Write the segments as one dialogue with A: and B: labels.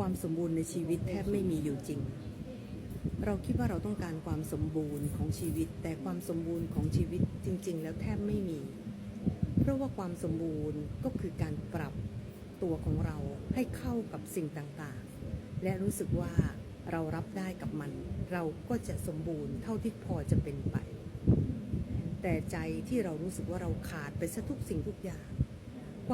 A: ความสมบูรณ์ในชีวิตแทบไม่มีอยู่จริง เราคิดว่าเราต้องการความสมบูรณ์ของชีวิต แต่ความสมบูรณ์ของชีวิตจริง ๆ แล้วแทบไม่มี เพราะว่าความสมบูรณ์ก็คือการปรับตัวของเราให้เข้ากับสิ่งต่างๆ และรู้สึกว่าเรารับได้กับมัน เราก็จะสมบูรณ์เท่าที่พอจะเป็นไป แต่ใจที่เรารู้สึกว่าเราขาดไปซะทุกสิ่งทุกอย่าง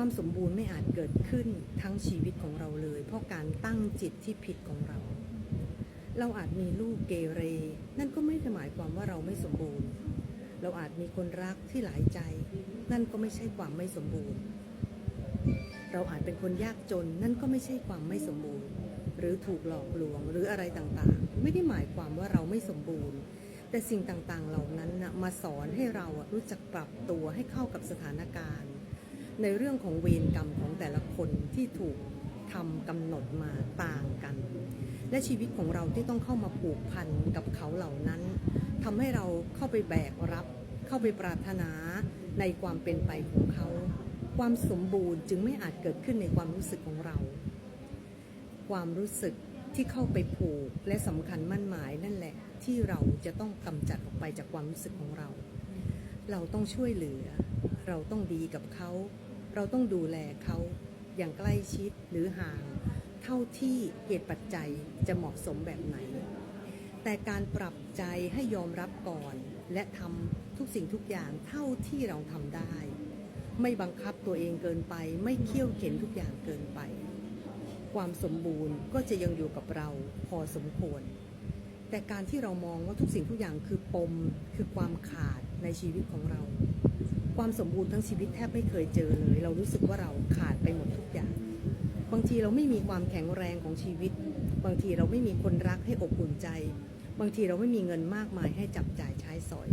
A: ความสมบูรณ์ไม่อาจเกิดขึ้นทั้งชีวิตของเราเลย เพราะการตั้งจิตที่ผิดของเรา เราอาจมีลูกเกเร นั่นก็ไม่ได้หมายความว่าเราไม่สมบูรณ์ เราอาจมีคนรักที่หลายใจ นั่นก็ไม่ใช่ความไม่สมบูรณ์ เราอาจเป็นคนยากจน นั่นก็ไม่ใช่ความไม่สมบูรณ์ หรือถูกหลอกลวงหรืออะไรต่างๆ ไม่ได้หมายความว่าเราไม่สมบูรณ์แต่สิ่งต่างๆ เหล่านั้นนะมาสอนให้เรารู้จักปรับตัวให้เข้ากับสถานการณ์ ในเรื่องของเวรกรรมของแต่ละคนที่ถูกทำกำหนดมาต่างกัน และชีวิตของเราที่ต้องเข้ามาผูกพันกับเขาเหล่านั้นทำให้เราเข้าไปแบกรับ เข้าไปปรารถนาในความเป็นไปของเขา ความสมบูรณ์จึงไม่อาจเกิดขึ้นในความรู้สึกของเรา ความรู้สึกที่เข้าไปผูกและสำคัญมั่นหมายนั่นแหละ ที่เราจะต้องกำจัดออกไปจากความรู้สึกของเรา เราต้องช่วยเหลือ เราต้องดีกับเขา เราต้องดูแลเขาอย่างใกล้ชิดหรือห่าง เท่าที่เหตุปัจจัยจะเหมาะสมแบบไหน แต่การปรับใจให้ยอมรับก่อน และทำทุกสิ่งทุกอย่างเท่าที่เราทำได้ ไม่บังคับตัวเองเกินไป ไม่เคี่ยวเข็นทุกอย่างเกินไป ความสมบูรณ์ก็จะยังอยู่กับเราพอสมควร แต่การที่เรามองว่าทุกสิ่งทุกอย่างคือปมคือความขาดในชีวิตของเรา ความสมบูรณ์ทั้งชีวิตแทบไม่เคยเจอเลย เรารู้สึกว่าเราขาดไปหมดทุกอย่าง บางทีเราไม่มีความแข็งแรงของชีวิต บางทีเราไม่มีคนรักให้อบอุ่นใจ บางทีเราไม่มีเงินมากมายให้จับจ่ายใช้สอย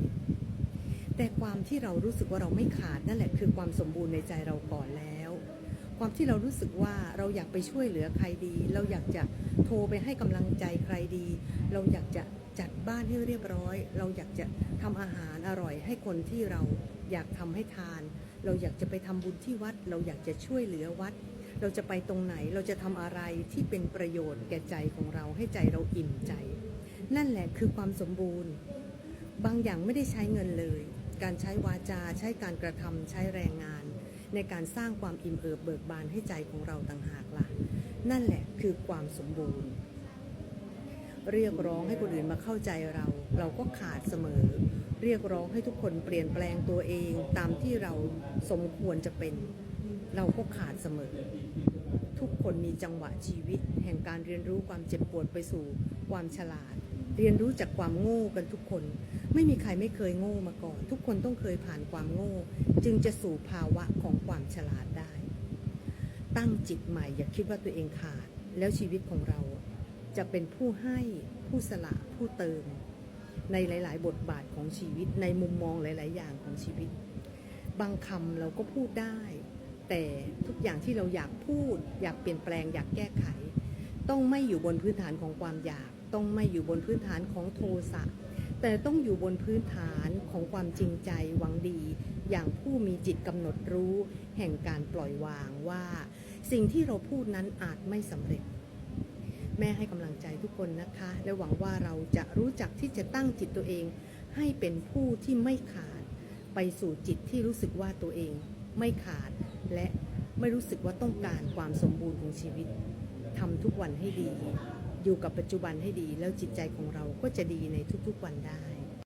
A: แต่ความที่เรารู้สึกว่าเราไม่ขาดนั่นแหละคือความสมบูรณ์ในใจเราก่อนแล้ว ความที่เรารู้สึกว่าเราอยากไปช่วยเหลือใครดี เราอยากจะโทรไปให้กำลังใจใครดี เราอยากจะจัดบ้านให้เรียบร้อย เราอยากจะทำอาหารอร่อยให้คนที่เรา อยากทำให้ทาน เราอยากจะไปทำบุญที่วัด เราอยากจะช่วยเหลือวัด เราจะไปตรงไหนเราจะทำอะไรที่เป็นประโยชน์แก่ใจของเราให้ใจเราอิ่มใจ นั่นแหละคือความสมบูรณ์ บางอย่างไม่ได้ใช้เงินเลย การใช้วาจาใช้การกระทำใช้แรงงาน ในการสร้างความอิ่มเอิบเบิกบานให้ใจของเราต่างหากล่ะ นั่นแหละคือความสมบูรณ์ เรียกร้องให้คนอื่นมาเข้าใจเรา เราก็ขาดเสมอ เรียกร้องให้ทุกคนเปลี่ยนแปลงตัวเองตามที่เราสมควรจะเป็น เราก็ขาดเสมอ ทุกคนมีจังหวะชีวิต แห่งการเรียนรู้ความเจ็บปวดไปสู่ ความฉลาด เรียนรู้จากความโง่กันทุกคน ไม่มีใครไม่เคยโง่มาก่อน ทุกคนต้องเคยผ่านความโง่ จึงจะสู่ภาวะของความฉลาดได้ ตั้งจิตใหม่อย่าคิดว่าตัวเองขาดแล้วชีวิตของเรา จะเป็นผู้ให้ผู้สละผู้เติม ในหลาย ๆ บทบาทของชีวิตในมุมมองหลาย ๆ อย่างของชีวิต บางคำเราก็พูดได้ แต่ทุกอย่างที่เราอยากพูด อยากเปลี่ยนแปลงอยากแก้ไข ต้องไม่อยู่บนพื้นฐานของความอยาก ต้องไม่อยู่บนพื้นฐานของโทสะแต่ต้องอยู่บนพื้นฐานของความจริงใจหวังดี อย่างผู้มีจิตกำหนดรู้ แห่งการปล่อยวางว่า สิ่งที่เราพูดนั้นอาจไม่สำเร็จ ม่ให้กำลังใจทุกคนนะคะ และหวังว่าเราจะรู้จักที่จะตั้งจิตตัวเอง ให้เป็นผู้ที่ไม่ขาด ไปสู่จิตที่รู้สึกว่าตัวเองไม่ขาด และไม่รู้สึกว่าต้องการความสมบูรณ์ของชีวิตทำทุกวันให้ดี อยู่กับปัจจุบันให้ดี แล้วจิตใจของเราก็จะดีในทุกๆวันได้